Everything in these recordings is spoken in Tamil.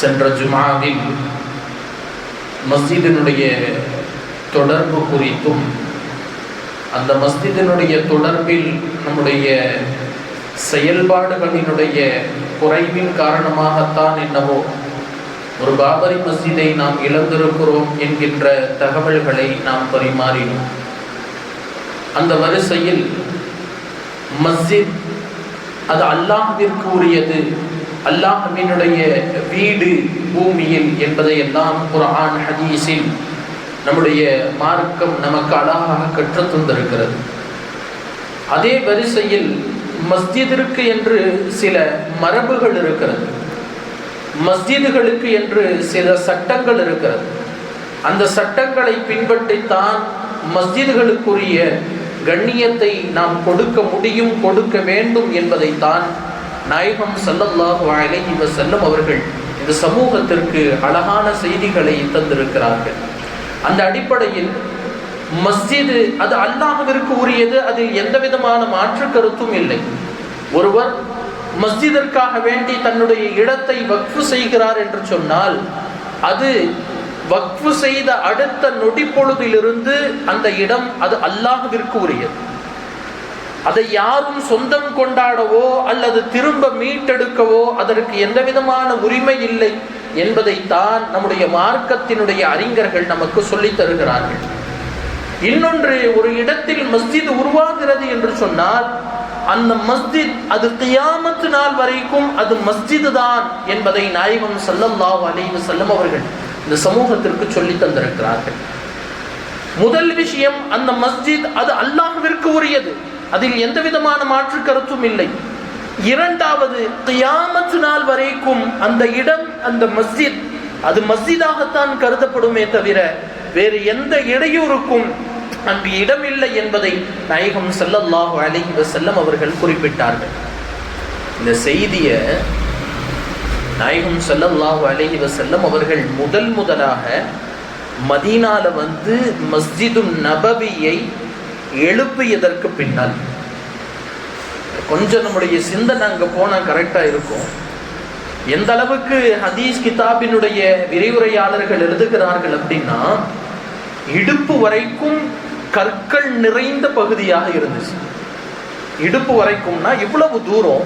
சென்ற ஜுமாவில் மஸ்ஜிதினுடைய தொடர்பு குறித்தும் அந்த மஸ்ஜிதினுடைய தொடர்பில் நம்முடைய செயல்பாடுகளினுடைய குறைவின் காரணமாகத்தான் என்னவோ ஒரு பாபரி மஸ்ஜிதை நாம் இழந்திருக்கிறோம் என்கின்ற தகவல்களை நாம் பரிமாறினோம். அந்த வரிசையில் மஸ்ஜித் அது அல்லாஹிற்கு உரியது அல்லாஹ்வினுடைய வீடு பூமியில் என்பதையெல்லாம் குர்ஆன் ஹதீஸில் நம்முடைய மார்க்கம் நமக்கு அழகாக கற்றுத் தந்திருக்கிறது. அதே வரிசையில் மஸ்ஜிதிற்கு என்று சில மரபுகள் இருக்கிறது. மஸ்ஜிதுகளுக்கு என்று சில சட்டங்கள் இருக்கிறது. அந்த சட்டங்களை பின்பற்றித்தான் மஸ்ஜிதுகளுக்குரிய கண்ணியத்தை நாம் கொடுக்க முடியும் கொடுக்க வேண்டும் என்பதைத்தான் நாயகம் சல்லல்லாஹு அலைஹி செல்லும் அவர்கள் இந்த சமூகத்திற்கு அழகான செய்திகளை தந்திருக்கிறார்கள். அந்த அடிப்படையில் மஸ்ஜிது அது அல்லாஹவிற்கு உரியது அதில் எந்த விதமான மாற்று கருத்தும் இல்லை. ஒருவர் மஸ்ஜிதிற்காக வேண்டி தன்னுடைய இடத்தை வக்ஃபு செய்கிறார் என்று சொன்னால் அது வக்ஃபு செய்த அடுத்த நொடி பொழுதிலிருந்து அந்த இடம் அது அல்லாஹவிற்கு உரியது. அதை யாரும் சொந்தம் கொண்டாடவோ அல்லது திரும்ப மீட்டெடுக்கவோ அதற்கு எந்த விதமான உரிமை இல்லை என்பதைத்தான் நம்முடைய மார்க்கத்தினுடைய அறிஞர்கள் நமக்கு சொல்லித் தருகிறார்கள். இன்னொன்று ஒரு இடத்தில் மஸ்ஜித் உருவாகிறது என்று சொன்னால் அந்த மஸ்ஜித் அது கியாமத்து நாள் வரைக்கும் அது மஸ்ஜிது தான் என்பதை நாயகம் சல்லல்லாஹு அலைவு செல்லம் அவர்கள் இந்த சமூகத்திற்கு சொல்லி தந்திருக்கிறார்கள். முதல் விஷயம் அந்த மஸ்ஜித் அது அல்லாஹ்விற்கு உரியது. அதில் எந்த விதமான மாற்று கருத்தும் இல்லை. இரண்டாவது கியாமத்து நாள் வரைக்கும் அந்த இடம் அந்த மஸ்ஜித் அது மஸ்ஜிதாகத்தான் கருதப்படுமே தவிர வேறு எந்த இடையூறுக்கும் அங்கு இடமில்லை என்பதை நாயகம் ஸல்லல்லாஹு அலஹி வசல்லம் அவர்கள் குறிப்பிட்டார்கள். இந்த செய்தியை நாயகம் ஸல்லல்லாஹு அலஹி வசல்லம் அவர்கள் முதல் முதலாக மதீனால வந்து மஸ்ஜிது நபவியை எழுப்பியதற்கு பின்னால்? கொஞ்சம் நம்முடைய சிந்தனை அங்கே போனால் கரெக்டாக இருக்கும். எந்த அளவுக்கு ஹதீஸ் கிதாபினுடைய விரிவுரையாளர்கள் எழுதுகிறார்கள் அப்படின்னா இடுப்பு வரைக்கும் கற்கள் நிறைந்த பகுதியாக இருந்துச்சு. இடுப்பு வரைக்கும்னா இவ்வளவு தூரம்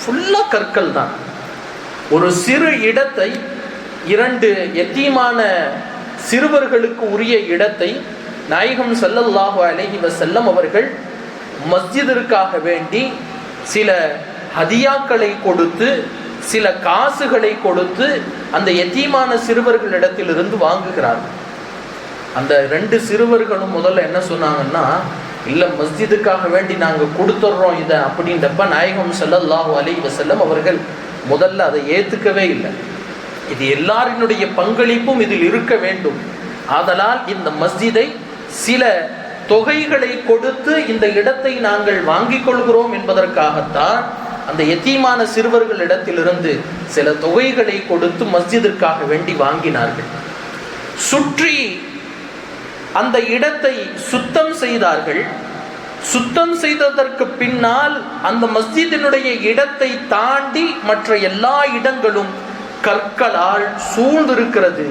ஃபுல்லாக கற்கள் தான். ஒரு சிறு இடத்தை இரண்டு எத்தீமான சிறுவர்களுக்கு உரிய இடத்தை நாயகம் சல்லல்லாஹு அலஹி வசல்லம் அவர்கள் மஸ்ஜிதிற்காக வேண்டி சில ஹதியாக்களை கொடுத்து சில காசுகளை கொடுத்து அந்த எத்தீமான சிறுவர்களிடத்திலிருந்து வாங்குகிறார்கள். அந்த ரெண்டு சிறுவர்களும் முதல்ல என்ன சொன்னாங்கன்னா இல்லை மஸ்ஜிதுக்காக வேண்டி நாங்கள் கொடுத்துட்றோம் இதை அப்படின்றப்ப நாயகம் சல்லல்லாஹு அலி வசல்லம் அவர்கள் முதல்ல அதை ஏற்றுக்கவே இல்லை. இது எல்லாரினுடைய பங்களிப்பும் இதில் இருக்க வேண்டும். ஆதலால் இந்த மஸ்ஜிதை சில தொகைகளை கொடுத்து இந்த இடத்தை நாங்கள் வாங்கிக் கொள்கிறோம் என்பதற்காகத்தான் அந்த எத்தீமான சிறுவர்களிடத்திலிருந்து சில தொகைகளை கொடுத்து மஸ்ஜிதிற்காக வேண்டி வாங்கினார்கள். சுற்றி அந்த இடத்தை சுத்தம் செய்தார்கள். சுத்தம் செய்ததற்கு பின்னால் அந்த மஸ்ஜிதினுடைய இடத்தை தாண்டி மற்ற எல்லா இடங்களும் கற்களால் சூழ்ந்திருக்கிறது.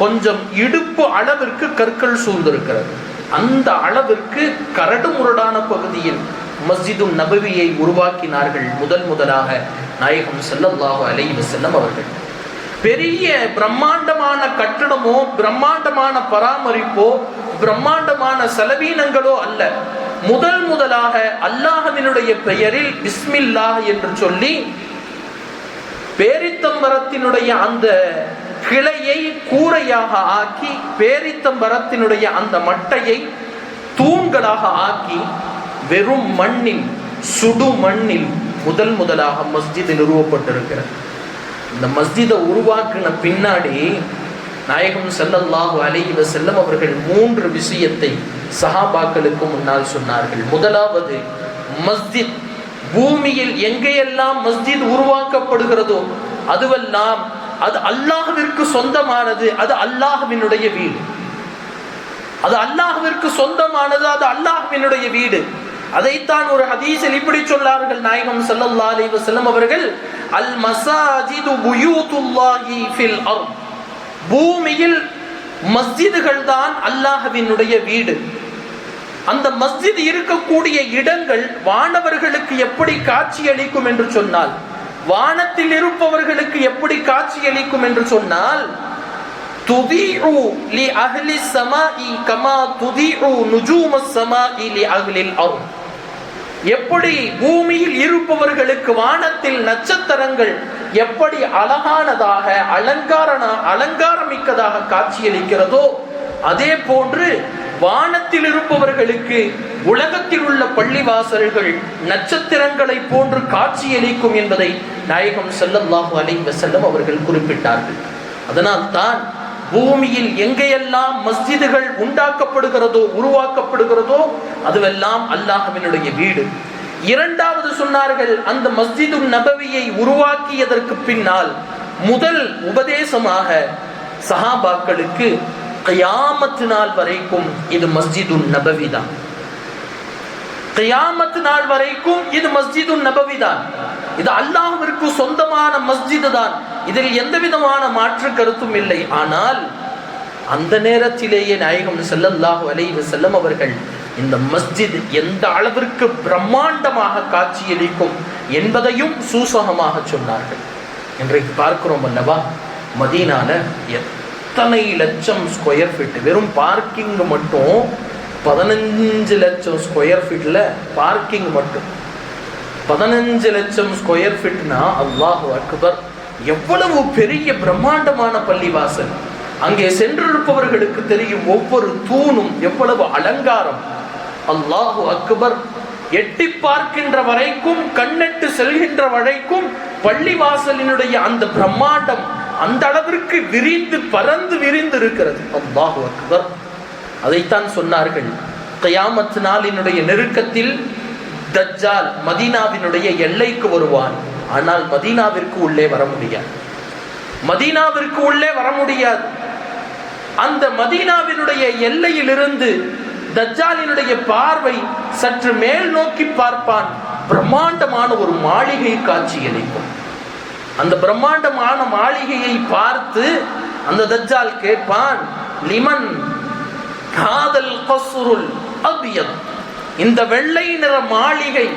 கொஞ்சம் இடுப்பு அளவிற்கு கற்கள் சூழ்ந்திருக்கிறது. அந்த அளவிற்கு கரடு முரடான பகுதியில் மஸ்ஜிதும் நபவியை உருவாக்கினார்கள் முதல் முதலாக நாயகம் ஸல்லல்லாஹு அலைவ செல்லம் அவர்கள். பெரிய பிரம்மாண்டமான கட்டடமோ பிரம்மாண்டமான பராமரிப்போ பிரம்மாண்டமான செலவீனங்களோ அல்ல. முதல் முதலாக அல்லாஹவினுடைய பெயரில் பிஸ்மில்லாஹ் என்று சொல்லி பேரித்தம்பரத்தினுடைய அந்த கிளையை கூரையாக ஆக்கி பேரித்தம்பரத்தினுடைய அந்த மட்டையை தூண்களாக ஆக்கி வெறும் மண்ணில் சுடு மண்ணில் முதல் முதலாக மஸ்ஜித் நிறுவப்பட்டிருக்கிறது. இந்த மஸ்ஜிதை உருவாக்கின பின்னாடி நாயகம் செல்லல்லாஹு அலைஹி செல்லம் அவர்கள் மூன்று விஷயத்தை சஹாபாக்களுக்கு முன்னால் சொன்னார்கள். முதலாவது மஸ்ஜித் பூமியில் எங்கேயெல்லாம் மஸ்ஜித் உருவாக்கப்படுகிறதோ அதுவெல்லாம் அது அல்லாஹுவிற்கு சொந்தமானது அது அல்லாஹுவினுடைய வீடு. அது அல்லாஹுவிற்கு சொந்தமானது அது அல்லாஹுவினுடைய வீடு. அதைத்தான் ஒரு ஹதீஸில் இப்படி சொன்னார்கள் நாயகம் ஸல்லல்லாஹு அலி வஸல்லம் அவர்கள் அல் மசாஜிது புயூத்துல்லாஹி ஃபில் அர்த். பூமியில் மஸ்ஜிதுகள் தான் அல்லாஹுவினுடைய வீடு. அந்த மஸ்ஜித் இருக்கக்கூடிய இடங்கள் வானவர்களுக்கு எப்படி காட்சியளிக்கும் என்று சொன்னால் வானத்தில் இருப்பவர்களுக்கு எப்படி காட்சியளிக்கும் என்று சொன்னால் லி கமா லி எப்படி பூமியில் இருப்பவர்களுக்கு வானத்தில் நட்சத்திரங்கள் எப்படி அழகானதாக அலங்காரண அலங்காரமிக்கதாக காட்சியளிக்கிறதோ அதே போன்று வானத்தில் இருப்பவர்களுக்கு உலகத்தில் உள்ள பள்ளிவாசல்கள் நட்சத்திரங்களை போன்று காட்சியளிக்கும் என்பதை நாயகம் ஸல்லல்லாஹு அலைஹி வஸல்லம் அவர்கள் குறிப்பிட்டார்கள். அதனால் தான் பூமியில் எங்கெல்லாம் மஸ்ஜிதுகள் உண்டாக்கப்படுகிறதோ உருவாக்கப்படுகிறதோ அதுவெல்லாம் அல்லாஹவினுடைய வீடு. இரண்டாவது சொன்னார்கள் அந்த மஸ்ஜிது நபவியை உருவாக்கியதற்கு பின்னால் முதல் உபதேசமாக சஹாபாக்களுக்கு கயாமத்து நாள் வரைக்கும் இது மஸ்ஜிது நபவி தான் கயாமத்து நாள் வரைக்கும் இது மஸ்ஜிது நபவி தான் இது அல்லாஹிற்கு சொந்தமான மஸ்ஜிது தான் இதில் எந்த விதமான மாற்று கருத்தும் இல்லை ஆனால் அந்த நேரத்திலேயே நாயகம் செல்லல்லாஹு அலைஹி செல்லம் அவர்கள் இந்த மஸ்ஜித் எந்த அளவிற்கு பிரம்மாண்டமாக காட்சியளிக்கும் என்பதையும் சூசகமாக சொன்னார்கள் இன்றைக்கு பார்க்கிறோம் அல்லவா மதீனால அத்தனை லட்சம் ஸ்கொயர் ஃபீட் வெறும் பார்க்கிங் மட்டும் பதினஞ்சு லட்சம் ஸ்கொயர் ஃபீட்டில் பார்க்கிங் மட்டும். பதினஞ்சு லட்சம் ஸ்கொயர் ஃபீட்னா அல்லாஹு அக்பர். எவ்வளவு பெரிய பிரம்மாண்டமான பள்ளிவாசல். அங்கே சென்றிருப்பவர்களுக்கு தெரியும் ஒவ்வொரு தூணும் எவ்வளவு அலங்காரம். அல்லாஹு அக்பர் எட்டி பார்க்கின்ற வரைக்கும் கண்ணெட்டு செல்கின்ற வரைக்கும் பள்ளிவாசலினுடைய அந்த பிரம்மாண்டம் அந்த அளவிற்கு விரிந்து பறந்து விரிந்து இருக்கிறது அல்லாஹு அக்பர். அதைத்தான் சொன்னார்கள். கயாமத் நாளினுடைய நெருக்கத்தில் தஜ்ஜால் மதீனாவினுடைய எல்லைக்கு வருவான். ஆனால் மதீனாவிற்கு உள்ளே வர முடியாது. மதீனாவிற்கு உள்ளே வர முடியாது. அந்த மதீனாவினுடைய எல்லையிலிருந்து தஜ்ஜாலினுடைய பார்வை சற்று மேல் நோக்கி பார்ப்பான். பிரம்மாண்டமான ஒரு மாளிகை காட்சியளிக்கும் அந்த பிரம்மாண்டமான மாளிகையை பார்த்து அந்த தஜ்ஜால் கேட்பான் லிமன் காதல் கசுருல் அபியத். இந்த வெள்ளை நிற மாளிகை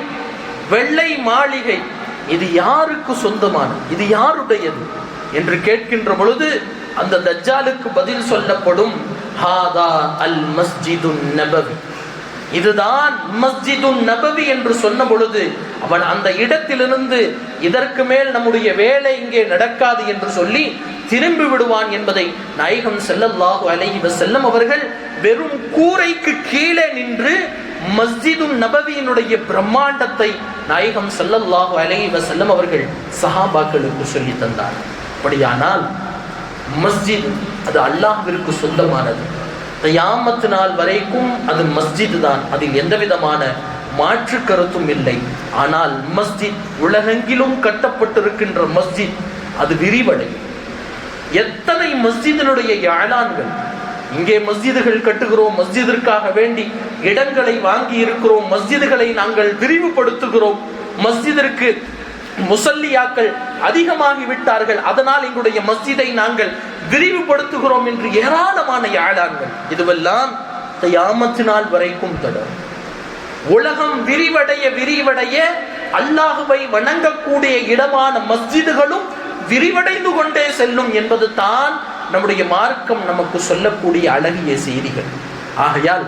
வெள்ளை மாளிகை இது யாருக்கு சொந்தமானது? இது யாருடையது? என்று கேட்கின்ற பொழுது அந்த தஜ்ஜாலுக்கு பதில் சொல்லப்படும் ஹாதா அல் மஸ்ஜிதுன் நபவி. இதுதான் மஸ்ஜிதுன் நபவி என்று சொன்ன பொழுது அவன் அந்த இடத்திலிருந்து இதற்கு மேல் நம்முடைய வேலை இங்கே நடக்காது என்று சொல்லி திரும்பி விடுவான் என்பதை நாயகம் செல்லல்லாஹு அலைஹி வசல்லம் அவர்கள் வெறும் கூரைக்கு கீழே நின்று மஸ்ஜிதும் நபவியினுடைய பிரம்மாண்டத்தை நாயகம் செல்லல்லாஹு அலைஹி வசல்லம் அவர்கள் சஹாபாக்களுக்கு சொல்லி தந்தார் அப்படியானால் மஸ்ஜித் அது அல்லாஹிற்கு சொந்தமானது. கயாமத்து நாள் வரைக்கும் அது மஸ்ஜித் தான் அதில் எந்த விதமான மாற்று கருத்தும் இல்லை. ஆனால் மஸ்ஜித் உலகெங்கிலும் கட்டப்பட்டிருக்கின்ற மஸ்ஜித் அது விரிவடையும் எத்தனை மஸ்ஜிதினுடைய யாழான்கள் இங்கே மஸ்ஜிதுகள் கட்டுகிறோம் மஸ்ஜிதிற்காக வேண்டி இடங்களை வாங்கி இருக்கிறோம் மஸ்ஜிதுகளை நாங்கள் விரிவுபடுத்துகிறோம் மஸ்ஜிதிற்கு முசல்லியாக்கள் அதிகமாகி விட்டார்கள். அதனால் எங்களுடைய மஸ்ஜிதை நாங்கள் விரிவுபடுத்துகிறோம் என்று ஏராளமான யாழார்கள் இதுவெல்லாம் தயாமத்தினால் வரைக்கும் தொடரும் உலகம் விரிவடைய விரிவடைய அல்லாஹுவை வணங்கக்கூடிய இடமான மஸ்ஜிதுகளும் விரிவடைந்து கொண்டே செல்லும் என்பது தான் நம்முடைய மார்க்கம் நமக்கு சொல்லக்கூடிய அழகிய செய்திகள். ஆகையால்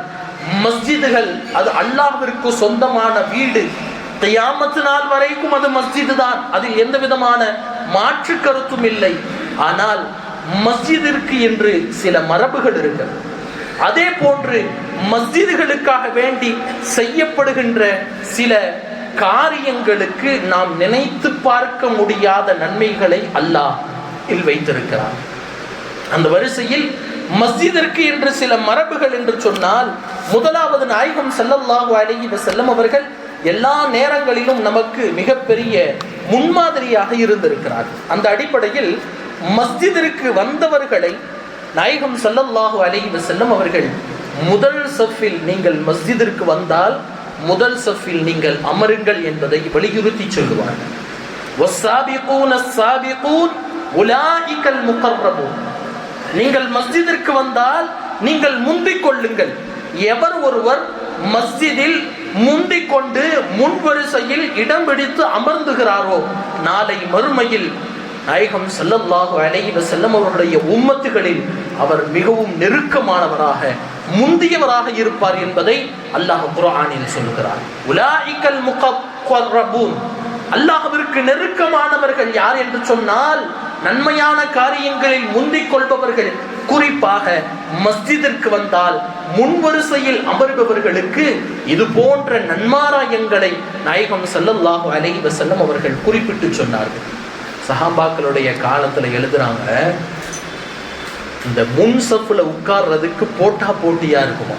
மஸ்ஜிதுகள் அது அல்லாஹிற்கு சொந்தமான வீடு. தயாமத்து நாள் வரைக்கும் அது மஸ்ஜிது தான் அதில் எந்த விதமான மாற்று கருத்தும் இல்லை. ஆனால் மஸ்ஜிதிற்கு என்று சில மரபுகள் இருக்கிறது அதே போன்று மஸ்ஜிதுகளுக்காக வேண்டி செய்யப்படுகின்ற சில காரியங்களுக்கு நாம் நினைத்து பார்க்க முடியாத நன்மைகளை அல்லாஹ் இல் வைத்திருக்கிறார் அந்த வரிசையில் மஸ்ஜிதிற்கு என்று சில மரபுகள் என்று சொன்னால் முதலாவது நாயகம் செல்லல்லாஹு அலைஹி செல்லம் அவர்கள் எல்லா நேரங்களிலும் நமக்கு மிகப்பெரிய முன்மாதிரியாக இருந்திருக்கிறார். அந்த அடிப்படையில் மஸ்ஜிதிற்கு வந்தவர்களை நாயகம் சல்லல்லாஹு அலைஹி செல்லும் அவர்கள் முதல் சஃபில் நீங்கள் மஸ்ஜிதிற்கு வந்தால் முதல் சஃபில் நீங்கள் அமருங்கள் என்பதை வலியுறுத்தி சொல்லுவார்கள். நீங்கள் மஸ்ஜிதிற்கு வந்தால் நீங்கள் முந்திக் கொள்ளுங்கள். எவர் ஒருவர் மஸ்ஜிதில் முந்திக் கொண்டு முன் வரிசையில் இடம் பிடித்து அமர்ந்துகிறாரோ? நாளை மறுமையில் நாயகம் செல்லல்லாக அலைஹி செல்லம் அவருடைய உம்மத்துகளில் அவர் மிகவும் நெருக்கமானவராக முந்தியவராக இருப்பார் என்பதை அல்லாஹ் குரானில் சொல்லுகிறார் உலாயிக்கல் முகர்ரபூன் அல்லாஹவிற்கு நெருக்கமானவர்கள் யார் என்று சொன்னால் நன்மையான காரியங்களில் முந்திக் கொள்பவர்கள் குறிப்பாக மஸ்ஜிதிற்கு வந்தால் முன்வரிசையில் அமர்பவர்களுக்கு இது போன்ற நன்மாராயங்களை நாயகம் ஸல்லல்லாஹு அலைவ செல்லம் அவர்கள் குறிப்பிட்டு சொன்னார்கள். சஹாபாக்களுடைய காலத்துல எழுதுறாங்க இந்த முன் சப்புல உட்கார்றதுக்கு போட்டா போட்டியா இருக்குமா?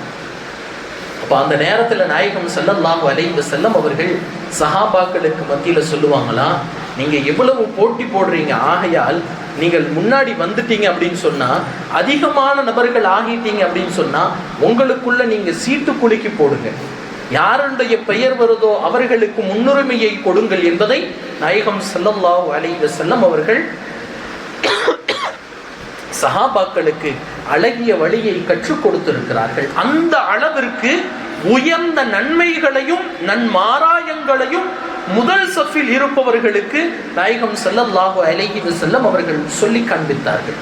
அப்ப அந்த நேரத்துல நாயகம் ஸல்லல்லாஹு அலைவ செல்லம் அவர்கள் சஹாபாக்களுக்கு மத்தியில சொல்லுவாங்களா நீங்கள் எவ்வளவு போட்டி போடுறீங்க? ஆகையால் நீங்கள் முன்னாடி வந்துட்டீங்க அப்படின்னு சொன்னால் அதிகமான நபர்கள் ஆகிட்டீங்க அப்படின்னு சொன்னால் உங்களுக்குள்ள நீங்கள் சீட்டு குலுக்கி போடுங்க. யாருடைய பெயர் வருதோ அவர்களுக்கு முன்னுரிமையை கொடுங்கள் என்பதை நாயகம் ஸல்லல்லாஹு அலைஹி செல்லம் அவர்கள் சஹாபாக்களுக்கு அழகிய வழியை கற்றுக் கொடுத்திருக்கிறார்கள். அந்த அளவிற்கு உயர்ந்த நன்மைகளையும் நன்மாராயங்களையும் முதல் சஃபில் இருப்பவர்களுக்கு நாயகம் லாகோ அலைஹி செல்லம் அவர்கள் சொல்லி காண்பித்தார்கள்.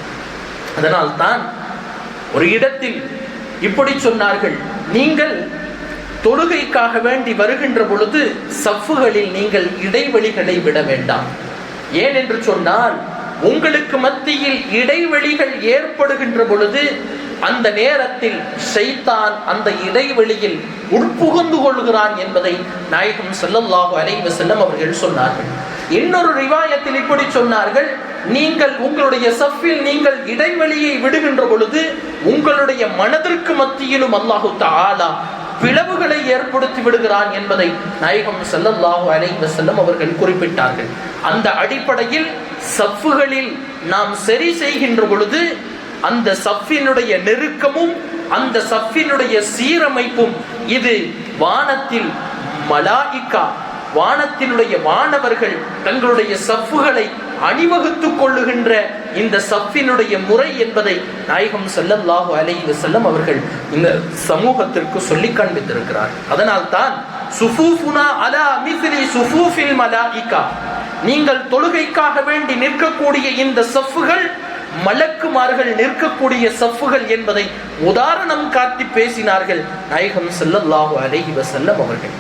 அதனால் தான் ஒரு இடத்தில் இப்படி சொன்னார்கள். நீங்கள் தொழுகைக்காக வேண்டி வருகின்ற பொழுது சஃப்புகளில் நீங்கள் இடைவெளிகளை விட வேண்டாம். ஏன் என்று சொன்னால் உங்களுக்கு மத்தியில் இடைவெளிகள் ஏற்படுகின்ற பொழுது அந்த நேரத்தில் செய்தான் அந்த இடைவெளியில் உட்புகுந்து கொள்கிறான் என்பதை நாயகம் ஸல்லல்லாஹு அலைவ செல்லம் அவர்கள் சொன்னார்கள். இன்னொரு ரிவாயத்தில் இப்படி சொன்னார்கள் நீங்கள் உங்களுடைய சஃபில் நீங்கள் இடைவெளியை விடுகின்ற பொழுது உங்களுடைய மனதிற்கு மத்தியிலும் அல்லாஹு தாலா பிளவுகளை ஏற்படுத்தி விடுகிறான் என்பதை நாயகம் செல்லல்லாஹு அலைவ செல்லம் அவர்கள் குறிப்பிட்டார்கள். அந்த அடிப்படையில் சஃப்புகளில் நாம் சரி செய்கின்ற பொழுது அந்த சஃபினுடைய நெருக்கமும் அந்த சஃபினுடைய சீரமைப்பும் இது வானத்தில் மலாயிக்கா வானத்தினுடைய வானவர்கள் தங்களுடைய சஃப்புகளை அணிவகுத்துக் கொள்ளுகின்ற இந்த சஃபினுடைய முறை என்பதை நாயகம் செல்லல்லாஹு அலைஹி செல்லம் அவர்கள் இந்த சமூகத்திற்கு சொல்லி காண்பித்திருக்கிறார். அதனால் தான் சுஃபூஃபுனா அலா மிஸ்லி சுஃபூஃபில் மலாயிகா நீங்கள் தொழுகைக்காக வேண்டி நிற்கக்கூடிய இந்த சஃப்புகள் மலக்குமார்கள் நிற்கக்கூடிய சஃப்புகள் என்பதை உதாரணம் காட்டி பேசினார்கள் நாயகம் செல்லல்லாஹு அலைஹி வஸல்லம் அவர்கள்.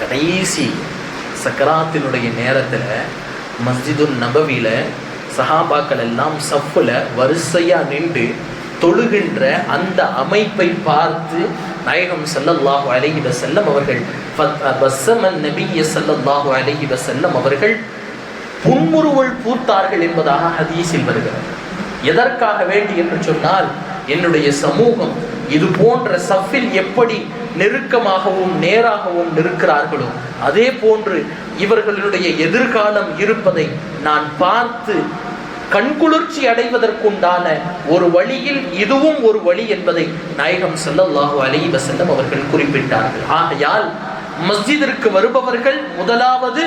கடைசி சக்கராத்தினுடைய நேரத்தில் மஸ்ஜிதுன் நபவியில் சஹாபாக்கள் எல்லாம் சஃப்பில் வரிசையாக நின்று தொழுகின்ற அந்த அமைப்பை பார்த்து நாயகம் ஸல்லல்லாஹு அலைஹி வஸல்லம் அவர்கள் வசமன் நபிய ஸல்லல்லாஹு அலைஹி வசல்லம் அவர்கள் புன்முறுவல் பூத்தார்கள் என்பதாக ஹதீஸில் வருகிறது. எதற்காக வேண்டி என்று சொன்னால் என்னுடைய சமூகம் இது போன்ற சஃபில் எப்படி நெருக்கமாகவும் நேராகவும் நிற்கிறார்களோ அதே போன்று இவர்களுடைய எதிர்காலம் இருப்பதை நான் பார்த்து கண்குளிர்ச்சி அடைவதற்குண்டான ஒரு வழியில் இதுவும் ஒரு வழி என்பதை நாயகம் செல்லல்லாஹு அலி வசல்லம் அவர்கள் குறிப்பிட்டார்கள். ஆகையால் மஸ்ஜிதிற்கு வருபவர்கள் முதலாவது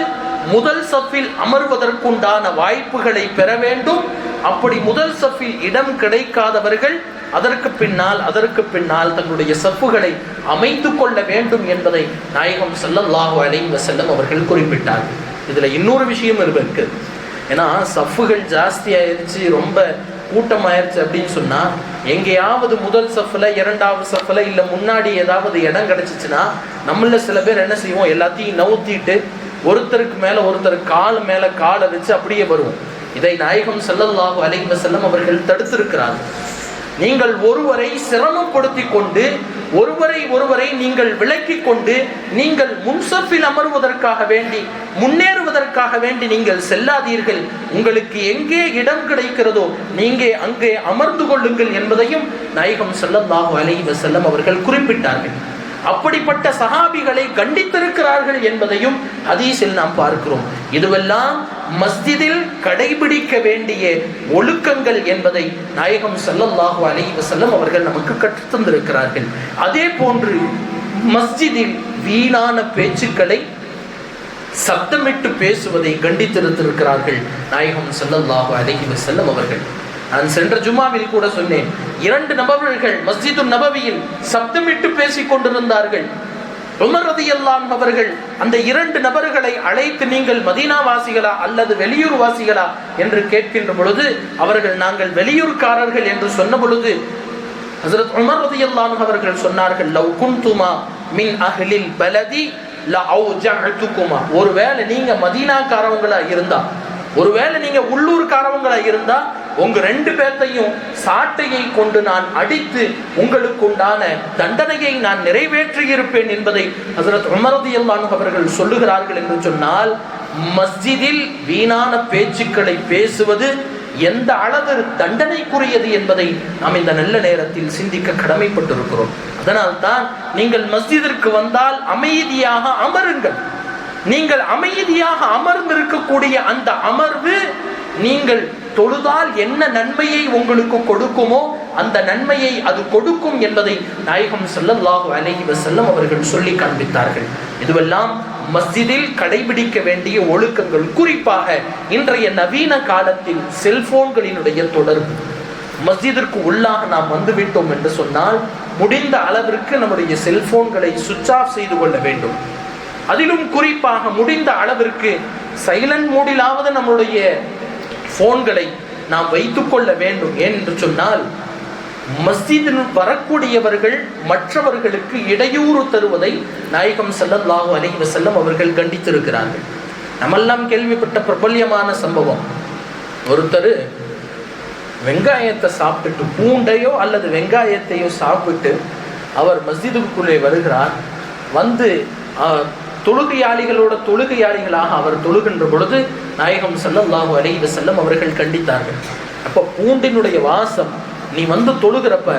முதல் சஃபில் அமர்வதற்குண்டான வாய்ப்புகளை பெற வேண்டும். அப்படி முதல் சஃபில் இடம் கிடைக்காதவர்கள் அதற்கு பின்னால் அதற்கு பின்னால் தங்களுடைய சஃப்புகளை அமைத்து கொள்ள வேண்டும் என்பதை நாயகம் ஸல்லல்லாஹு அலைஹி செல்லம் அவர்கள் குறிப்பிட்டார்கள். இதுல இன்னொரு விஷயம் இருக்கு. ஏன்னா சஃப்புகள் ஜாஸ்தி ஆயிருச்சு ரொம்ப கூட்டம் ஆயிடுச்சு அப்படின்னு சொன்னா எங்கேயாவது முதல் சஃப்ல இரண்டாவது சஃபில் இல்ல முன்னாடி ஏதாவது இடம் கிடச்சிச்சின்னா நம்மள சில பேர் என்ன செய்வோம்? எல்லாத்தையும் நவுத்திட்டு ஒருத்தருக்கு மேலே ஒருத்தர் கால் மேலே காலை வச்சு அப்படியே வருவோம் இதை நாயகம் ஸல்லல்லாஹு அலைவ செல்லம் அவர்கள் தடுத்திருக்கிறார்கள் நீங்கள் ஒருவரை சிரமப்படுத்தி கொண்டு ஒருவரை ஒருவரை நீங்கள் விலக்கி கொண்டு நீங்கள் முன்சப்பில் அமர்வதற்காக வேண்டி முன்னேறுவதற்காக வேண்டி நீங்கள் செல்லாதீர்கள். உங்களுக்கு எங்கே இடம் கிடைக்கிறதோ நீங்க அங்கே அமர்ந்து கொள்ளுங்கள் என்பதையும் நாயகம் ஸல்லல்லாஹு அலைவ செல்லம் அவர்கள் குறிப்பிட்டார்கள். அப்படிப்பட்ட சஹாபிகளை கண்டித்திருக்கிறார்கள் என்பதையும் ஹதீஸில் நாம் பார்க்கிறோம். இதுவெல்லாம் மஸ்ஜிதில் கடைபிடிக்க வேண்டிய ஒழுக்கங்கள் என்பதை நாயகம் ஸல்லல்லாஹு அலி வசல்லம் அவர்கள் நமக்கு கற்றுத் தந்திருக்கிறார்கள். அதே போன்று மஸ்ஜிதில் வீணான பேச்சுக்களை சப்தமிட்டு பேசுவதை கண்டித்திருத்திருக்கிறார்கள் நாயகம் ஸல்லல்லாஹு அலைஹி வசல்லம் அவர்கள். நான் சென்ற ஜுமாவில் கூட சொன்னேன். இரண்டு நபர்கள் மஸ்ஜிது நபவியில் சப்தமிட்டு பேசிக் கொண்டிருந்தார்கள். உமர் ரதியல்லான் அவர்கள் அந்த இரண்டு நபர்களை அழைத்து நீங்கள் மதீனா வாசிகளா அல்லது வெளியூர் வாசிகளா என்று கேட்கின்ற பொழுது அவர்கள் நாங்கள் வெளியூர்காரர்கள் என்று சொன்ன பொழுது ஹசரத் உமர் ரதியல்லான் அவர்கள் சொன்னார்கள் லவ் குந்துமா மின் அஹ்லில் பலதி லஅவுஜஅதுகுமா ஒருவேளை நீங்க மதீனாக்காரவங்களா இருந்தா ஒருவேளை நீங்க உள்ளூர்காரவங்களா இருந்தா உங்க ரெண்டு பேர்த்தையும் சாட்டையை கொண்டு நான் அடித்து உங்களுக்கு உண்டான தண்டனையை நான் நிறைவேற்றியிருப்பேன் என்பதை ஹசரத் உமரதியல்லான் அவர்கள் சொல்லுகிறார்கள் என்று சொன்னால் மஸ்ஜிதில் வீணான பேச்சுக்களை பேசுவது எந்த அளவு தண்டனைக்குரியது என்பதை நாம் இந்த நல்ல நேரத்தில் சிந்திக்க கடமைப்பட்டிருக்கிறோம். அதனால் தான் நீங்கள் மஸ்ஜிதிற்கு வந்தால் அமைதியாக அமருங்கள். நீங்கள் அமைதியாக அமர்ந்திருக்கக்கூடிய அந்த அமர்வு நீங்கள் தொழுதால் என்ன நன்மையை உங்களுக்கு கொடுக்குமோ அந்த நன்மையை அது கொடுக்கும் என்பதை நாயகம் செல்லல்லாஹு அலைஹி செல்லம் அவர்கள் சொல்லி காண்பித்தார்கள். இதுவெல்லாம் மஸ்ஜிதில் கடைபிடிக்க வேண்டிய ஒழுக்கங்கள். குறிப்பாக இன்றைய நவீன காலத்தில் செல்போன்களினுடைய தொடர்பு. மஸ்ஜிதிற்கு உள்ளாக நாம் வந்துவிட்டோம் என்று சொன்னால் முடிந்த அளவிற்கு நம்முடைய செல்போன்களை சுவிட்ச் ஆஃப் செய்து கொள்ள வேண்டும். அதிலும் குறிப்பாக முடிந்த அளவிற்கு சைலண்ட் மூடிலாவது நம்முடைய போன்களை நாம் வைத்துக்கொள்ள வேண்டும். ஏன் என்று சொன்னால் மஸ்ஜிதில் வரக்கூடியவர்கள் மற்றவர்களுக்கு இடையூறு தருவதை நாயகம் ஸல்லல்லாஹு அலைஹி வஸல்லம் அவர்கள் கண்டித்திருக்கிறார்கள். நம்மெல்லாம் கேள்விப்பட்ட பிரபல்யமான சம்பவம். ஒருத்தர் வெங்காயத்தை சாப்பிட்டுட்டு பூண்டையோ அல்லது வெங்காயத்தையோ சாப்பிட்டு அவர் மஸ்ஜிதுக்குள்ளே வருகிறார். வந்து தொழுகையாளிகளோட தொழுகையாளிகளாக அவர் தொழுகின்ற பொழுது நாயகம் செல்லல்லாஹு அலைஹி செல்லம் அவர்கள் கண்டித்தார்கள். அப்போ பூண்டினுடைய வாசம் நீ வந்து தொழுகிறப்ப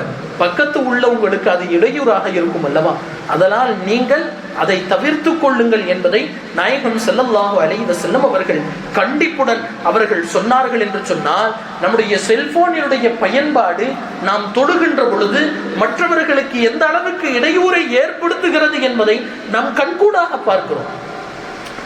பக்கத்து உள்ளவங்களுக்கு அது இடையூறாக இருக்கும் அல்லவா? அதனால் நீங்கள் அதை தவிர்த்து கொள்ளுங்கள் என்பதை நாயகம் ஸல்லல்லாஹு அலைஹி செல்லும் அவர்கள் கண்டிப்புடன் அவர்கள் சொன்னார்கள் என்று சொன்னால் நம்முடைய செல்போனினுடைய பயன்பாடு நாம் தொழுகின்ற பொழுது மற்றவர்களுக்கு எந்த அளவுக்கு இடையூறை ஏற்படுத்துகிறது என்பதை நாம் கண்கூடாக பார்க்கிறோம்.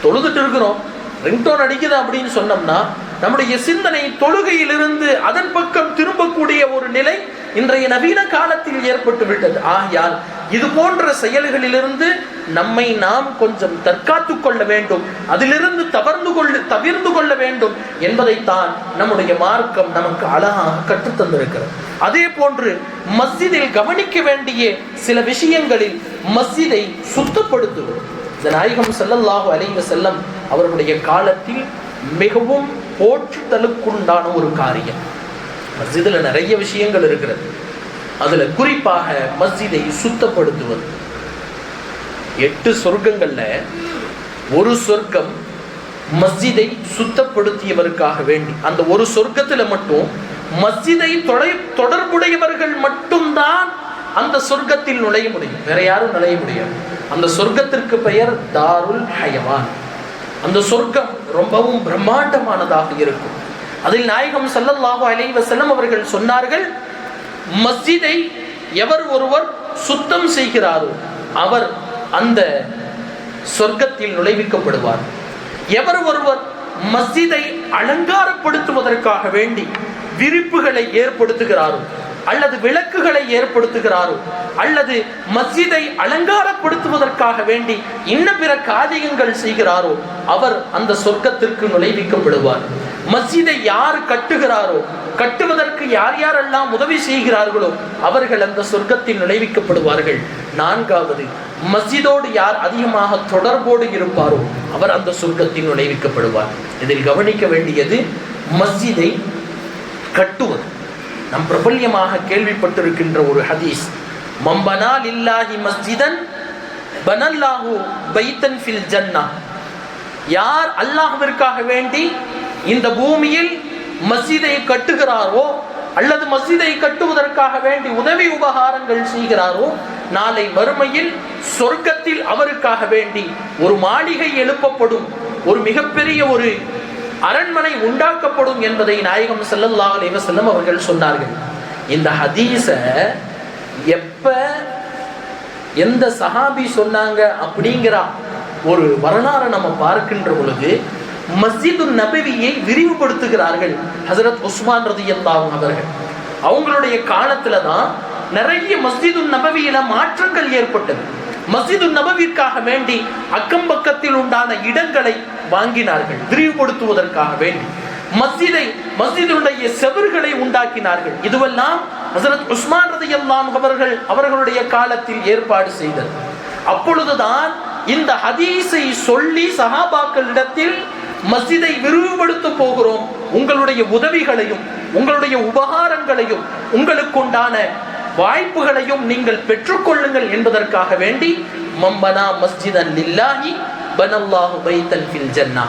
தொழுதுட்டு இருக்கிறோம். ரிங்டோன் அடிக்குது அப்படின்னு சொன்னோம்னா நம்முடைய சிந்தனை தொழுகையிலிருந்து அதன் பக்கம் திரும்பக்கூடிய ஒரு நிலை இன்றைய நவீன காலத்தில் ஏற்பட்டு விட்டது. ஆகையால் இது போன்ற செயல்களிலிருந்து நம்மை நாம் கொஞ்சம் தற்காத்துக் கொள்ள வேண்டும். அதிலிருந்து தவர்ந்து கொள்ள தவிர்ந்து கொள்ள வேண்டும் என்பதைத்தான் நம்முடைய மார்க்கம் நமக்கு அழகாக கற்றுத்தந்திருக்கிறது அதே போன்று மஸ்ஜிதில் கவனிக்க வேண்டிய சில விஷயங்களில் மஸ்ஜிதை சுத்தப்படுத்துவது. நாயகம் ஸல்லல்லாஹு அலைஹி செல்லம் அவர்களுடைய காலத்தில் மிகவும் போற்றுதலுக்குண்டான ஒரு காரியம். மஸ்ஜிதில் நிறைய விஷயங்கள் இருக்கிறது. அதில் குறிப்பாக மஸ்ஜிதை சுத்தப்படுத்துவது. எட்டு சொர்க்கங்களில் ஒரு சொர்க்கம் மஸ்ஜிதை சுத்தப்படுத்தியவருக்காக வேண்டி. அந்த ஒரு சொர்க்கத்தில் மட்டும் மஸ்ஜிதை தொடை தொடர்புடையவர்கள் மட்டும்தான் அந்த சொர்க்கத்தில் நுழைய முடியும். வேற யாரும் நுழைய முடியாது. அந்த சொர்க்கத்திற்கு பெயர் தாருல் ஹயவான். அந்த சொர்க்கம் ரொம்பவும் பிரம்மாண்டமானதாக இருக்கும். அதில் நாயகம் சல்லல்லாஹு அலைஹி வசல்லம் அவர்கள் சொன்னார்கள் மஸ்ஜிதை எவர் ஒருவர் சுத்தம் செய்கிறாரோ அவர் அந்த சொர்க்கத்தில் நுழைவிக்கப்படுவார். எவர் ஒருவர் மஸ்ஜிதை அலங்காரப்படுத்துவதற்காக வேண்டி விரிப்புகளை ஏற்படுத்துகிறாரோ அல்லது விளக்குகளை ஏற்படுத்துகிறாரோ அல்லது மஸ்ஜிதை அலங்காரப்படுத்துவதற்காக வேண்டி இன்ன பிற காரியங்கள் செய்கிறாரோ அவர் அந்த சொர்க்கத்திற்கு நுழைவிக்கப்படுவார். மஸ்ஜிதை யார் கட்டுகிறாரோ கட்டுவதற்கு யார் யாரெல்லாம் உதவி செய்கிறார்களோ அவர்கள் அந்த சொர்க்கத்தில் நுழைவிக்கப்படுவார்கள் நான்காவது மஸ்ஜிதோடு யார் அதிகமாக தொடர்போடு இருப்பாரோ அவர் அந்த சொர்க்கத்தில் நுழைவிக்கப்படுவார் இதில் கவனிக்க வேண்டியது மஸ்ஜிதை கட்டுவது. நம் பிரபல்யமாக கேள்விப்பட்டிருக்கின்ற ஒரு ஹதீஸ் மம்பனால் இல்லாஹி மஸ்ஜிதன் பனல்லாஹு பைத்தன் ஃபில் ஜன்னா. யார் அல்லாஹ்விற்காக வேண்டி இந்த பூமியில் மசீதை கட்டுகிறாரோ அல்லது மசிதை கட்டுவதற்காக வேண்டி உதவி உபகாரங்கள் செய்கிறாரோ நாளை மறுமையில் சொர்க்கத்தில் அவருக்காக வேண்டி ஒரு மாளிகை எழுப்பப்படும் ஒரு மிகப்பெரிய ஒரு அரண்மனை உண்டாக்கப்படும் என்பதை நாயகம் செல்லல்லா அலைஹி அவர்கள் சொன்னார்கள். இந்த ஹதீஸ எப்ப எந்த சஹாபி சொன்னாங்க அப்படிங்கிற ஒரு வரலாறை நம்ம பார்க்கின்ற பொழுது மஸ்ஜிது நபவியை விரிவுபடுத்துகிறார்கள். ஹசரத் உஸ்மான் ரதியல்லாஹு அவர்கள். அவங்களுடைய காலத்துல தான் நிறைய மஸ்ஜிது நபவியில மாற்றங்கள் ஏற்பட்டது. மஸ்ஜிது நபவிற்காக வேண்டி அக்கம் பக்கத்தில் உண்டான இடங்களை வாங்கினார்கள் விரிவுபடுத்துவதற்காக வேண்டி. மஸ்ஜிதை மஸ்ஜிதுடைய செவர்களை உண்டாக்கினார்கள். இதுவெல்லாம் ஹசரத் உஸ்மான் ரதியல்லாம் அவர்கள் அவர்களுடைய காலத்தில் ஏற்பாடு செய்தது. அப்பொழுதுதான் இந்த ஹதீஸை சொல்லி சஹாபாக்களிடத்தில் மஸ்ஜிதை விரிவுபடுத்த போகிறோம். உங்களுடைய உதவிகளையும் உங்களுடைய உபகாரங்களையும் உங்களுக்குண்டான வாய்ப்புகளையும் நீங்கள் பெற்றுக்கொள்ளுங்கள் என்பதற்காக வேண்டி மம்பனா மஸ்ஜிதன் லில்லாஹி பனல்லாஹு பைத்தன் ஃபில் ஜன்னா.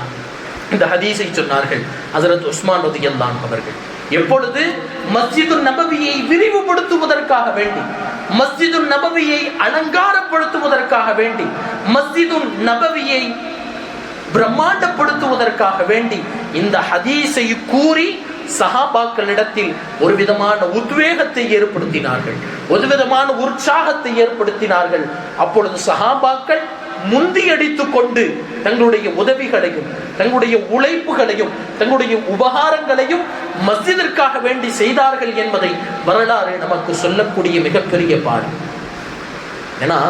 இந்த ஹதீஸை சொன்னார்கள் ஹசரத் உஸ்மான் ரதியல்லான் அவர்கள். எப்பொழுது மஸ்ஜிது நபவியை விரிவுபடுத்துவதற்காக வேண்டி மஸ்ஜிது நபவியை அலங்காரப்படுத்துவதற்காக வேண்டி மஸ்ஜிது நபவியை பிரம்மாண்டப்படுத்துவதற்காக வேண்டி இந்த ஹதீஸை கூறி சஹாபாக்களிடத்தில் ஒரு விதமான உத்வேகத்தை ஏற்படுத்தினார்கள். ஒரு விதமான உற்சாகத்தை ஏற்படுத்தினார்கள். அப்பொழுது சஹாபாக்கள் முந்தியடித்து கொண்டு தங்களுடைய உதவிகளையும் தங்களுடைய உழைப்புகளையும் தங்களுடைய உபகாரங்களையும் மஸ்ஜிதிற்காக வேண்டி செய்தார்கள் என்பதை வரலாறு நமக்கு சொல்லக்கூடிய மிகப்பெரிய பாடம். ஏன்னா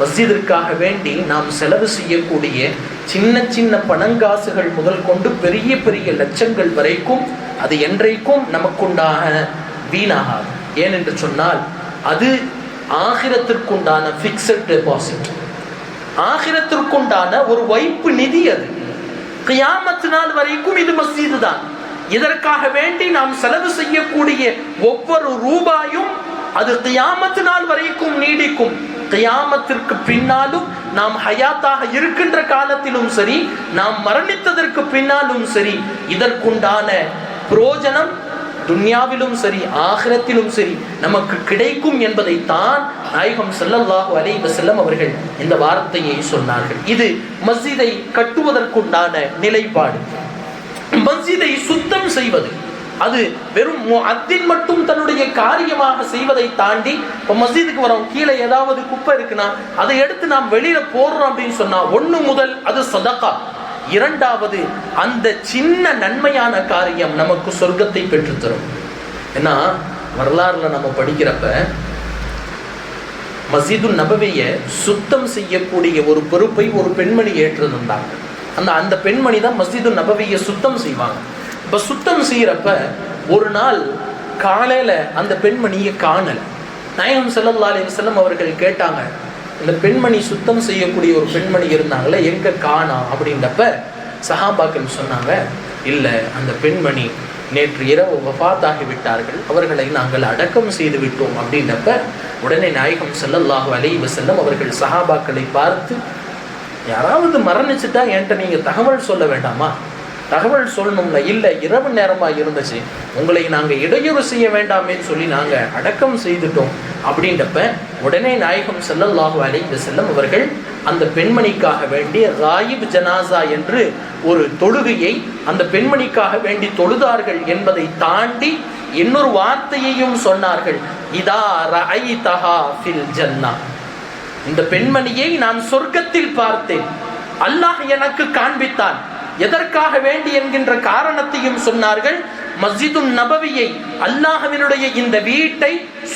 மஸ்ஜிதிற்காக வேண்டி நாம் செலவு செய்யக்கூடிய சின்ன சின்ன பணங்காசுகள் முதல் கொண்டு பெரிய பெரிய லட்சங்கள் வரைக்கும் அது என்றைக்கும் நமக்குண்டான வீணாகாது. ஏனென்று சொன்னால் அது ஆகிரத்திற்குண்டான ஃபிக்ஸட் டெபாசிட் ஆகிரத்திற்குண்டான ஒரு வைப்பு நிதி அது. கியாமத்து நாள் வரைக்கும் இது மஸ்ஜிது தான். இதற்காக வேண்டி நாம் செலவு செய்யக்கூடிய ஒவ்வொரு ரூபாயும் அது கியாமத்து நாள் வரைக்கும் நீடிக்கும். கயாமத்திற்கு பின்னாலும் நாம் ஹயாத்தாக இருக்கின்ற காலத்திலும் சரி நாம் மரணித்ததற்கு பின்னாலும் சரி இதற்குண்டான புரோஜனம் துன்யாவிலும் சரி ஆகிரத்திலும் சரி நமக்கு கிடைக்கும் என்பதை தான் நாயகம் செல்லல்லாஹு அலை வசல்லம் அவர்கள் இந்த வார்த்தையை சொன்னார்கள். இது மஸ்ஜிதை கட்டுவதற்குண்டான நிலைப்பாடு. மஸ்ஜிதை சுத்தம் செய்வது. அது வெறும் அத்தின் மட்டும் தன்னுடைய காரியமாக செய்வதை தாண்டி இப்போ மசீதுக்கு வரோம் கீழே ஏதாவது குப்பை இருக்குன்னா அதை எடுத்து நாம் வெளியில போடுறோம் அப்படின்னு சொன்னா ஒண்ணு முதல் அது சதக்கா. இரண்டாவது அந்த சின்ன நன்மையான காரியம் நமக்கு சொர்க்கத்தை பெற்றுத்தரும். ஏன்னா வரலாறுல நம்ம படிக்கிறப்ப மசீது நபவிய சுத்தம் செய்யக்கூடிய ஒரு பொறுப்பை ஒரு பெண்மணி ஏற்றிருந்தாங்க அந்த அந்த பெண்மணி தான் மசீது நபவிய சுத்தம் செய்வாங்க. இப்போ சுத்தம் செய்கிறப்ப ஒரு நாள் காலையில் அந்த பெண்மணியை காணல். நாயகம் செல்லல்லாலே அலைஹி வஸல்லம் அவர்கள் கேட்டாங்க இந்த பெண்மணி சுத்தம் செய்யக்கூடிய ஒரு பெண்மணி இருந்தாங்களே எங்கே காணா? அப்படின்றப்ப சஹாபாக்கள் சொன்னாங்க இல்லை அந்த பெண்மணி நேற்று இரவு வஃபாத்தாகி விட்டார்கள். அவர்களை நாங்கள் அடக்கம் செய்து விட்டோம். அப்படின்றப்ப உடனே நாயகம் செல்லல்லாஹு அலைஹி செல்லம் அவர்கள் சஹாபாக்களை பார்த்து யாராவது மரணிச்சுட்டா என்கிட்ட நீங்கள் தகவல் சொல்ல வேண்டாமா? தகவல் சொல்லணும்ல இல்லை இரவு நேரமாக இருந்துச்சு உங்களை நாங்கள் இடையூறு செய்ய வேண்டாமேன்னு சொல்லி நாங்கள் அடக்கம் செய்துட்டோம் அப்படின்றப்ப உடனே நாயகம் ஸல்லல்லாஹு அலைஹி செல்லம் அவர்கள் அந்த பெண்மணிக்காக வேண்டி ராயிப் ஜனாசா என்று ஒரு தொழுகையை அந்த பெண்மணிக்காக வேண்டி தொழுதார்கள் என்பதை தாண்டி இன்னொரு வார்த்தையையும் சொன்னார்கள். இதா ரஐதஹா ஃபில் ஜன்னா. இந்த பெண்மணியை நான் சொர்க்கத்தில் பார்த்தேன். அல்லாஹ் எனக்கு காண்பித்தான். எதற்காக வேண்டி என்கின்ற காரணத்தையும் சொன்னார்கள். மஸ்ஜிது நபவியை அல்லாஹவினுடைய இந்த வீட்டை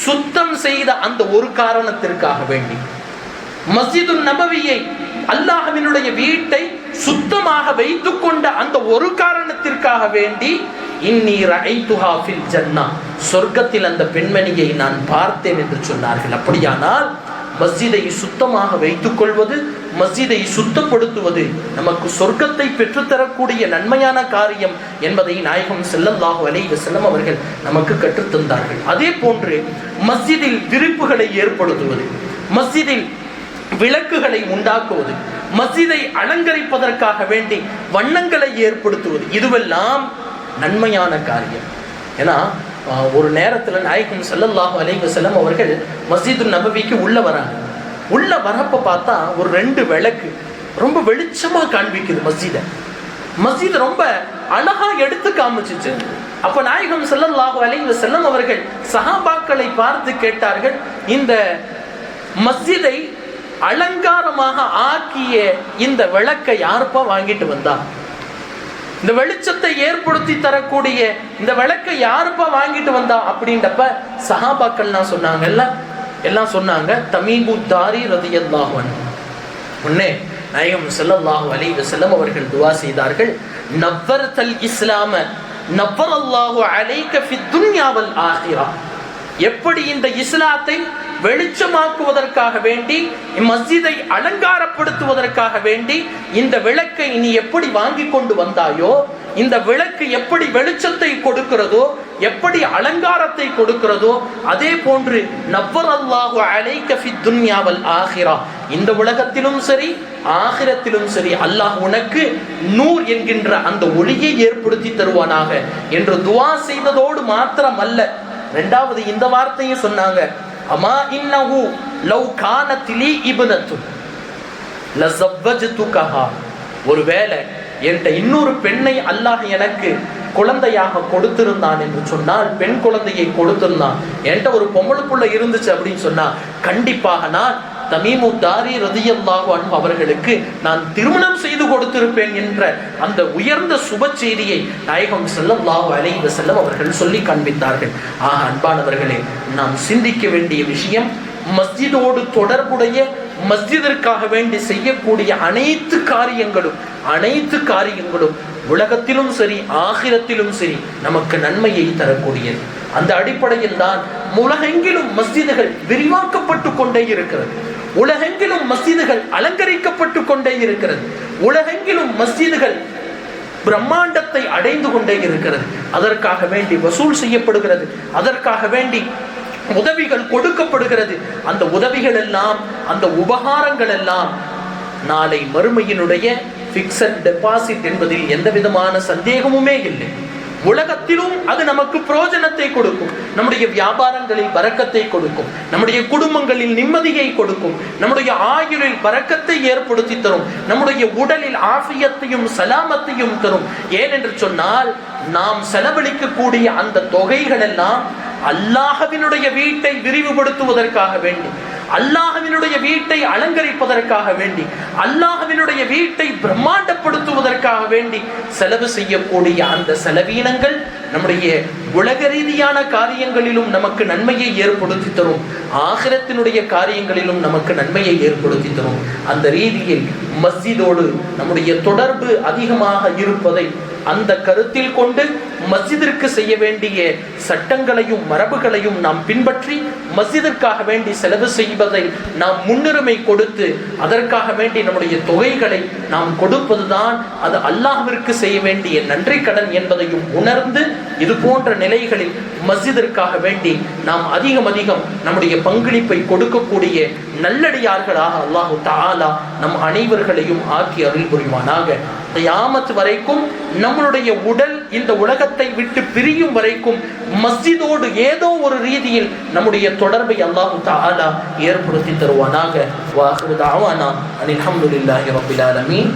சுத்தம் செய்த அந்த ஒரு காரணத்திற்காக வேண்டி. மஸ்ஜிது நபவியை அல்லாஹவினுடைய வீட்டை சுத்தமாக வைத்துக் கொண்ட அந்த ஒரு காரணத்திற்காக வேண்டி இன்னி ஜன்னா. சொர்க்கத்தில் அந்த பெண்மணியை நான் பார்த்தேன் என்று சொன்னார்கள். அப்படியானால் மஸ்ஜிதை சுத்தமாக வைத்துக் கொள்வது மஸ்ஜிதை சுத்தப்படுத்துவது நமக்கு சொர்க்கத்தை பெற்றுத்தரக்கூடிய நன்மையான காரியம் என்பதை நாயகம் செல்லல்லாஹு அலைவ செல்லம் அவர்கள் நமக்கு கற்றுத்தந்தார்கள். அதே போன்று மஸ்ஜிதில் விரிப்புகளை ஏற்படுத்துவது மஸ்ஜிதில் விளக்குகளை உண்டாக்குவது மஸ்ஜிதை அலங்கரிப்பதற்காக வேண்டி வண்ணங்களை ஏற்படுத்துவது இதுவெல்லாம் நன்மையான காரியம். ஏன்னா ஒரு நேரத்தில் நாயகம் செல்லல்லாஹு அலைவ செல்லம் அவர்கள் மஸ்ஜிது நபவிக்கு உள்ள வராங்க. உள்ள வரப்ப பார்த்தா ஒரு ரெண்டு விளக்கு ரொம்ப வெளிச்சமா காண்பிக்குது மஸ்ஜிதை. மஸ்ஜித் ரொம்ப அழகா எடுத்து காமிச்சிச்சு. அப்ப நாயகம் செல்லல்லாஹு அலைஹி வஸல்லம் அவர்கள் சஹாபாக்களை பார்த்து கேட்டார்கள் இந்த மஸ்ஜிதை அலங்காரமாக ஆக்கிய இந்த விளக்கை யாருப்பா வாங்கிட்டு வந்தா? இந்த வெளிச்சத்தை ஏற்படுத்தி தரக்கூடிய இந்த விளக்கை யாருப்பா வாங்கிட்டு வந்தா? அப்படின்றப்ப சஹாபாக்கள்லாம் சொன்னாங்க சொன்னாங்கல்ல எல்லாம் சொன்னாங்க தமீபு தாரி ரதியல்லாஹன் உடனே நாயகம் ஸல்லல்லாஹு அலைஹி அவர்கள் துவா செய்தார்கள் நவ்வர்தல் இஸ்லாம நவ்வர் அல்லாஹு அலைக ஃபித்துன்யாவல் துன்யா ஆஹிரா. எப்படி இந்த இஸ்லாத்தை வெளிச்சமாக்குவதற்காக வேண்டி மஸ்ஜிதை அலங்காரப்படுத்துவதற்காக வேண்டி இந்த விளக்கை நீ எப்படி வாங்கி கொண்டு வந்தாயோ இந்த விளக்கு எப்படி வெளிச்சத்தை கொடுக்கிறதோ எப்படி அலங்காரத்தை கொடுக்கிறதோ அதே போன்று நவ்வர் அல்லாஹு அலைக்க ஃபி துன்யாவல் ஆகிறா இந்த உலகத்திலும் சரி ஆகிரத்திலும் சரி அல்லாஹ் உனக்கு நூர் என்கின்ற அந்த ஒளியை ஏற்படுத்தி தருவானாக என்று துவா செய்ததோடு மாத்திரம் அல்ல ரெண்டாவது இந்த வார்த்தையை சொன்னாங்க. அமா இன்னஹு லவ் கானத்திலி லீ இப்னத்து ஒருவேளை என்கிட்ட இன்னொரு பெண்ணை அல்லாஹ் எனக்கு குழந்தையாக கொடுத்திருந்தான் என்று சொன்னால் பெண் குழந்தையை கொடுத்திருந்தான். என்கிட்ட ஒரு பொம்பளுக்குள்ள இருந்துச்சு அப்படின்னு சொன்னா கண்டிப்பாக நான் தமீமு தாரி ரதியல்லாஹு அன்ஹு அவர்களுக்கு நான் திருமணம் செய்து கொடுத்திருப்பேன் என்ற அந்த உயர்ந்த சுப செய்தியை நாயகம் ஸல்லல்லாஹு அலைஹி செல்லம் அவர்கள் சொல்லி காண்பித்தார்கள். ஆக அன்பானவர்களே நாம் சிந்திக்க வேண்டிய விஷயம் மஸ்ஜிதோடு தொடர்புடைய மஸ்ஜிதிற்காக வேண்டி செய்யக்கூடிய அனைத்து காரியங்களும் அனைத்து காரியங்களும் உலகத்திலும் சரி ஆகிரத்திலும் சரி நமக்கு நன்மையை தரக்கூடியது. அந்த அடிப்படையில் தான் உலகெங்கிலும் மஸ்ஜிதுகள் விரிவாக்கப்பட்டு கொண்டே இருக்கிறது. உலகெங்கிலும் மஸ்ஜிதுகள் அலங்கரிக்கப்பட்டு கொண்டே இருக்கிறது. உலகெங்கிலும் மஸ்ஜிதுகள் பிரம்மாண்டத்தை அடைந்து கொண்டே இருக்கிறது. அதற்காக வேண்டி வசூல் செய்யப்படுகிறது. அதற்காக வேண்டி உதவிகள் கொடுக்கப்படுகிறது. அந்த உதவிகள் எல்லாம் அந்த உபகாரங்கள் எல்லாம் நாளை மறுமையினுடைய பிக்சட் டெபாசிட் என்பதில் எந்த விதமான சந்தேகமுமே இல்லை. உலகத்திலும் அது நமக்கு பிரயோஜனத்தை கொடுக்கும். நம்முடைய வியாபாரங்களில் பறக்கத்தை கொடுக்கும். நம்முடைய குடும்பங்களில் நிம்மதியை கொடுக்கும். நம்முடைய ஆயுளில் பறக்கத்தை ஏற்படுத்தி தரும். நம்முடைய உடலில் ஆசியத்தையும் சலாமத்தையும் தரும். ஏனென்று சொன்னால் நாம் செலவழிக்கக்கூடிய அந்த தொகைகள் எல்லாம் அல்லாஹவினுடைய வீட்டை விரிவுபடுத்துவதற்காக வேண்டி அல்லாஹவினுடைய வீட்டை அலங்கரிப்பதற்காக வேண்டி அல்லாஹவினுடைய வீட்டை பிரம்மாண்டப்படுத்துவதற்காக வேண்டி செலவு செய்யக்கூடிய அந்த செலவீனங்கள் நம்முடைய உலக ரீதியான காரியங்களிலும் நமக்கு நன்மையை ஏற்படுத்தி தரும். ஆகிரத்தினுடைய காரியங்களிலும் நமக்கு நன்மையை ஏற்படுத்தி தரும். அந்த ரீதியில் மஸ்ஜிதோடு நம்முடைய தொடர்பு அதிகமாக இருப்பதை அந்த கருத்தில் கொண்டு மஸ்ஜிதிற்கு செய்ய வேண்டிய சட்டங்களையும் மரபுகளையும் நாம் பின்பற்றி மஸ்ஜிதிற்காக வேண்டி செலவு செய்வதை நாம் முன்னுரிமை கொடுத்து அதற்காக வேண்டி நம்முடைய தொகைகளை நாம் கொடுப்பதுதான் அது அல்லாஹிற்கு செய்ய வேண்டிய நன்றி கடன் என்பதையும் உணர்ந்து இது போன்ற நிலைகளில் மஸ்ஜிதிற்காக வேண்டி நாம் அதிகம் அதிகம் நம்முடைய பங்களிப்பை கொடுக்கக்கூடிய நல்லடியார்களாக அல்லாஹு தாலா நம் அனைவர்களையும் ஆக்கி அருள் புரிவானாக. கியாமத் வரைக்கும் நம்மளுடைய உடல் இந்த உலகத்தை விட்டு பிரியும் வரைக்கும் மஸ்ஜிதோடு ஏதோ ஒரு ரீதியில் நம்முடைய தொடர்பை அல்லாஹு தாலா ஏற்படுத்தி தருவானாக. வாஹிரு அனில் அஹமதுல்லாஹி ரப்பில் ஆலமீன்.